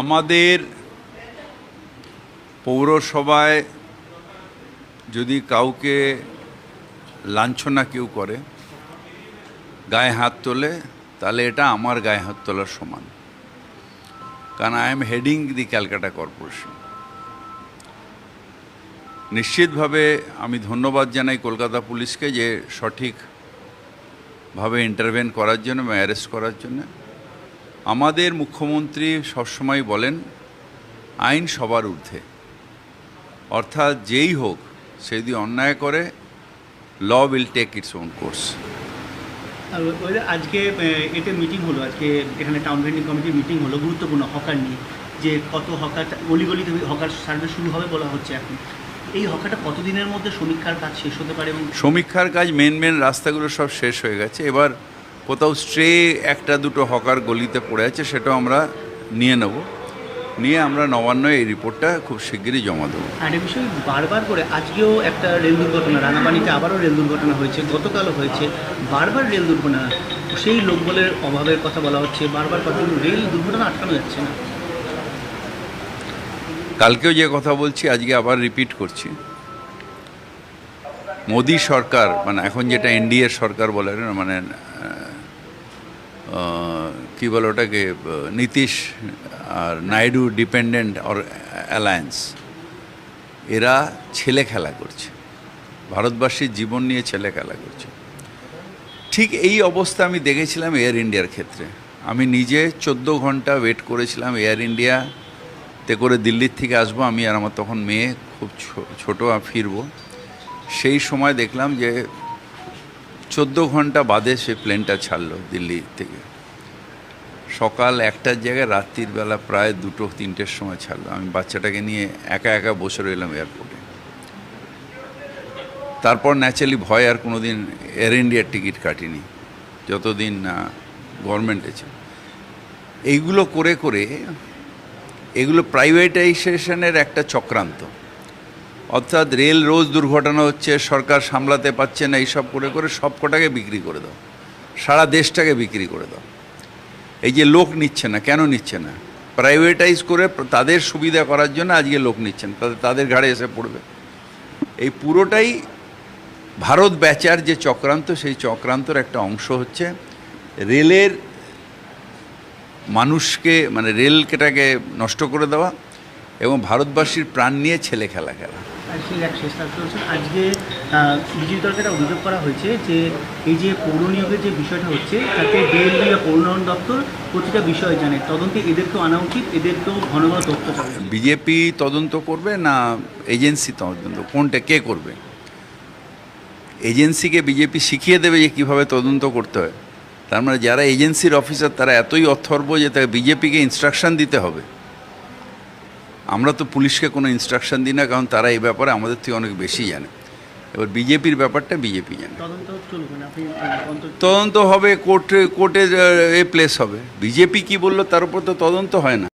আমাদের পৌরসভায় যদি কাউকে লাঞ্ছনা কেউ করে, গায়ে হাত তোলে, তাহলে এটা আমার গায়ে হাত তোলার সমান। কারণ I am heading the Calcutta corporation নিশ্চিতভাবে আমি ধন্যবাদ জানাই কলকাতা পুলিশকে যে সঠিকভাবে ইন্টারভেন করার জন্য এবং অ্যারেস্ট করার জন্য। আমাদের মুখ্যমন্ত্রী সবসময় বলেন আইন সবার ঊর্ধ্বে। অর্থাৎ যেই হোক সে যদি অন্যায় করে law will take its own course. আজকে এতে মিটিং হলো আজকে এখানে টাউন ভেন্ডিং কমিটির মিটিং হলো গুরুত্বপূর্ণ হকার নিয়ে যে কত হকার অলিগলিতে হকার সার্ভে শুরু হবে বলা হচ্ছে এখন। এই হকারটা কতদিনের মধ্যে সমীক্ষার কাজ শেষ হতে পারে এবং সমীক্ষার কাজ মেন মেন রাস্তাগুলো সব শেষ হয়ে গেছে। এবার কোথাও স্ট্রে একটা দুটো হকার গলিতে পড়ে আছে সেটাও আমরা নিয়ে নেব। নিয়ে আমরা নবান্ন এই রিপোর্টটা খুব শিগগিরই জমা দেবো। আর বিষয়ে বারবার করে আজকেও একটা রেল দুর্ঘটনা রাঙামাটিতে আবারও রেল দুর্ঘটনা হয়েছে গতকালও হয়েছে বারবার রেল দুর্ঘটনা সেই লোকবলের অভাবের কথা বলা হচ্ছে বারবার কথা রেল দুর্ঘটনা আটকানো যাচ্ছে না। কালকেও যে কথা বলছি আজকে আবার রিপিট করছি। মোদী সরকার মানে এখন যেটা এনডিএ সরকার বলে মানে কি বলে ওটাকে, নীতিশ আর নাইডু ডিপেন্ডেন্ট অর অ্যালায়েন্স, এরা ছেলে খেলা করছে। ভারতবাসীর জীবন নিয়ে ছেলে খেলা করছে। ঠিক এই অবস্থা আমি দেখেছিলাম এয়ার ইন্ডিয়ার ক্ষেত্রে। আমি নিজে চোদ্দ ঘণ্টা ওয়েট করেছিলাম এয়ার ইন্ডিয়াতে করে দিল্লির থেকে আসব। আমি আর আমার তখন মেয়ে খুব ছোট ফিরবো। সেই সময় দেখলাম যে চোদ্দ ঘণ্টা বাদে সে প্লেনটা ছাড়লো দিল্লি থেকে। সকাল একটার জায়গায়, রাত্রির বেলা প্রায় দুটো, তিনটের সময় ছাড়লো। আমি বাচ্চাটাকে নিয়ে একা একা বসে রইলাম এয়ারপোর্টে তারপর ন্যাচারালি ভয়, আর কোনো দিন এয়ার ইন্ডিয়ার টিকিট কাটিনি। যতদিন না গভর্নমেন্ট আছে এইগুলো করে করে, এগুলো প্রাইভেটাইজেশনের একটা চক্রান্ত। অর্থাৎ রেল রোজ দুর্ঘটনা হচ্ছে, সরকার সামলাতে পারছে না, এইসব করে করে সব কটাকে বিক্রি করে দাও। সারা দেশটাকে বিক্রি করে দাও। এই যে লোক নিচ্ছে না, কেন নিচ্ছে না? প্রাইভেটাইজ করে তাদের সুবিধা করার জন্য আজকে লোক নিচ্ছেন তাদের তাদের ঘাড়ে এসে পড়বে। এই পুরোটাই ভারত ব্যাচার যে চক্রান্ত, সেই চক্রান্তর একটা অংশ হচ্ছে রেলের মানুষকে মানে রেলকেটাকে নষ্ট করে দেওয়া এবং ভারতবাসীর প্রাণ নিয়ে ছেলে খেলা খেলা। এক শেষ আজকে বিজেপি দলকে একটা অভিযোগ করা হয়েছে যে, এই যে পৌর নিয়োগের যে বিষয়টা হচ্ছে, তাতে বিএলডি বা পৌর উন্নয়ন দপ্তর প্রতিটা বিষয় জানে। তদন্তে এদেরকেও আনা উচিত এদেরকেও ঘন ঘন তথ্য বিজেপি তদন্ত করবে না এজেন্সি তদন্ত? কোনটা, কে করবে? এজেন্সিকে বিজেপি শিখিয়ে দেবে যে কীভাবে তদন্ত করতে হয়। তার মানে যারা এজেন্সির অফিসার, তারা এতই অথর্ব যে তাকে বিজেপিকে ইনস্ট্রাকশন দিতে হবে। আমরা তো পুলিশকে কোনো ইনস্ট্রাকশন দিই না কারণ তারা এই ব্যাপারে আমাদের থেকে অনেক বেশি জানে এবার বিজেপির ব্যাপারটা বিজেপি জানে তদন্ত চলবে না আপনি অন্তত তদন্ত হবে কোর্টে কোর্টে এ প্লেস হবে বিজেপি কি বলল তার উপর তো তদন্ত হয় না